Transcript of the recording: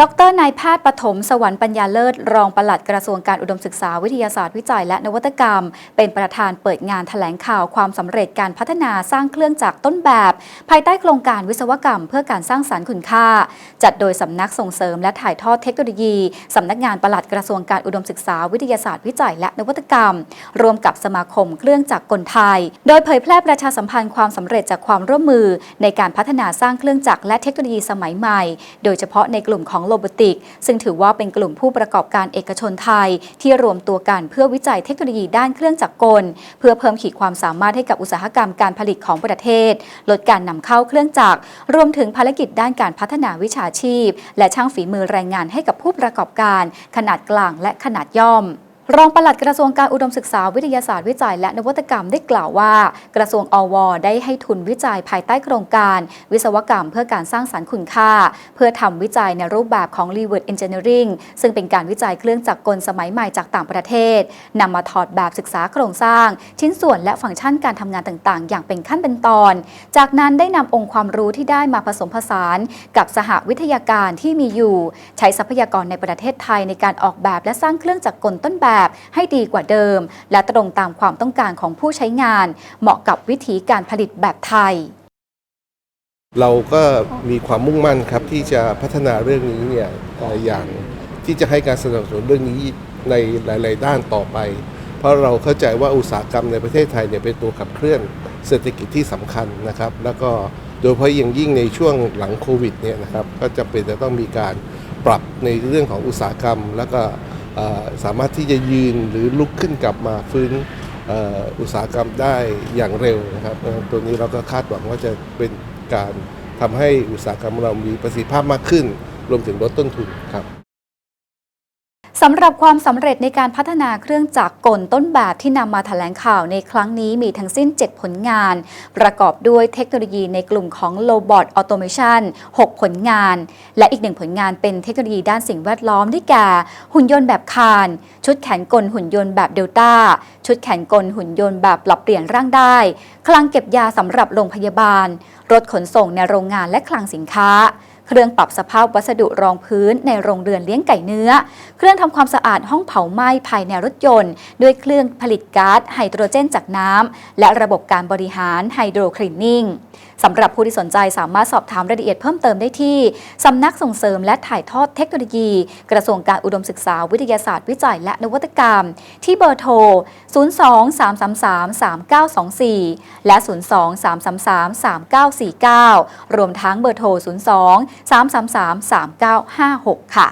ดรนายแพทย์ปฐมสวรรค์ปัญญาเลิศ รองปลัดกระทรวงการอุดมศึกษาวิทยาศาสตร์วิจัยและนวัตกรรม เป็นประธานเปิดงานแถลงข่าวความสำเร็จการพัฒนาสร้างเครื่องจักรต้นแบบ ภายใต้โครงการวิศวกรรม เพื่อการสร้างสารรค์คุณค่า จัดโดยสำนักส่งเสริมและถ่ายทอดเทคโนโลยีสำนักงานปลัดกระทรวงการอุดมศึกษาวิทยาศาสตร์วิจัยและนวัตกรรม รวมกับสมาคมเครื่องจักรกลไทย โดยเผยแพร่ประชาสัมพันธ์ความสำเร็จจากความร่วมมือ ในการพัฒนาสร้างเครื่องจักรและเทคโนโลยีสมัยใหม่ โดยเฉพาะในกลุ่มของโลบติก ซึ่งถือว่าเป็นกลุ่มผู้ประกอบการเอกชนไทย ที่รวมตัวกันเพื่อวิจัยเทคโนโลยีด้านเครื่องจักรกล เพื่อเพิ่มขีดความสามารถให้กับอุตสาหกรรมการผลิตของประเทศ ลดการนำเข้าเครื่องจักร รวมถึงภารกิจด้านการพัฒนาวิชาชีพ และช่างฝีมือแรงงานให้กับผู้ประกอบการ ขนาดกลางและขนาดย่อม รองปลัดกระทรวงการอุดมศึกษาวิทยาศาสตร์วิจัย และนวัตกรรมได้กล่าวว่า กระทรวงอว ได้ให้ทุนวิจัยภายใต้โครงการ วิศวกรรมเพื่อการสร้างสารรค์คุณค่า เพื่อทำวิจัยในรูปแบบของ l e w o r d Engineering ซึ่งเป็นการวิจัยเครื่องจักรกลสมัยใหม่จากต่างประเทศนำมาถอดแบบศึกษาโครงสร้าง ชิ้นส่วนและฟังก์ชันการทำงานต่าง ๆ อย่างเป็นขั้นเป็นตอน จากนั้นได้นำองค์ความรู้ที่ได้มาผสมผสาน กับสหวิทยาการที่มีอยู่ ใช้ทรัพยากรในประเทศไทยในการออกแบบและสร้างเครื่องจักรกลต้นแบบให้ดีกว่าเดิม และตรงตามความต้องการของผู้ใช้งาน เหมาะกับวิธีการผลิตแบบไทย เราก็มีความมุ่งมั่นครับที่จะพัฒนาเรื่องนี้เนี่ยอย่างที่จะให้การสนับสนุนเรื่องนี้ในหลาย ๆ ด้านต่อไป เพราะเราเข้าใจว่าอุตสาหกรรมในประเทศไทยเนี่ยเป็นตัวขับเคลื่อนเศรษฐกิจที่สำคัญนะครับ แล้วก็โดยเฉพาะอย่างยิ่งในช่วงหลังโควิดเนี่ยนะครับก็จะเป็นจะต้องมีการปรับในเรื่องของอุตสาหกรรม แล้วก็ สามารถที่จะยืนหรือลุกขึ้นกลับมาฟื้นอุตสาหกรรมได้อย่างเร็วนะครับตัวนี้เราก็คาดหวังว่าจะเป็นการทำให้อุตสาหกรรมเรามีประสิทธิภาพมากขึ้น รวมถึงลดต้นทุนครับำหรับความสำเร็จในการพัฒนาเครื่องจักรกลต้นแบบที่นำมาแถลงข่าวในครั้งนี้มีทั้งสิ้น 7 ผลงาน ประกอบด้วยเทคโนโลยีในกลุ่มของ Robot Automation 6 ผลงาน และอีกหนึ่งผลงานเป็นเทคโนโลยีด้านสิ่งแวดล้อมได้แก่หุ่นยนต์แบบคาน ชุดแขนกลหุ่นยนต์แบบเดลต้าชุดแขนกลหุ่นยนต์แบบปรับเปลี่ยนร่างได้ คลังเก็บยาสำหรับโรงพยาบาล รถขนส่งในโรงงานและคลังสินค้า เครื่องปรับสภาพวัสดุรองพื้นในโรงเรือนเลี้ยงไก่เนื้อ เครื่องทำความสะอาดห้องเผาไหม้ภายในรถยนต์ ด้วยเครื่องผลิตก๊าซไฮโดรเจนจากน้ำและระบบการบริหารไฮโดรคลีนนิ่งสำหรับผู้ที่สนใจสามารถสอบถามรายละเอียดเพิ่มเติมได้ที่สำนักส่งเสริมและถ่ายทอดเทคโนโลยี กระทรวงการอุดมศึกษาวิทยาศาสตร์วิจัยและนวัตกรรม ที่เบอร์โทร 02-333-3924 และ 02-333-3949 รวมทั้งเบอร์โทร 02 333 3956 ค่ะ